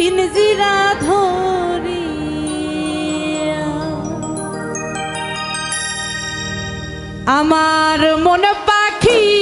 পিনজিরা ধরি আমার মন পাখি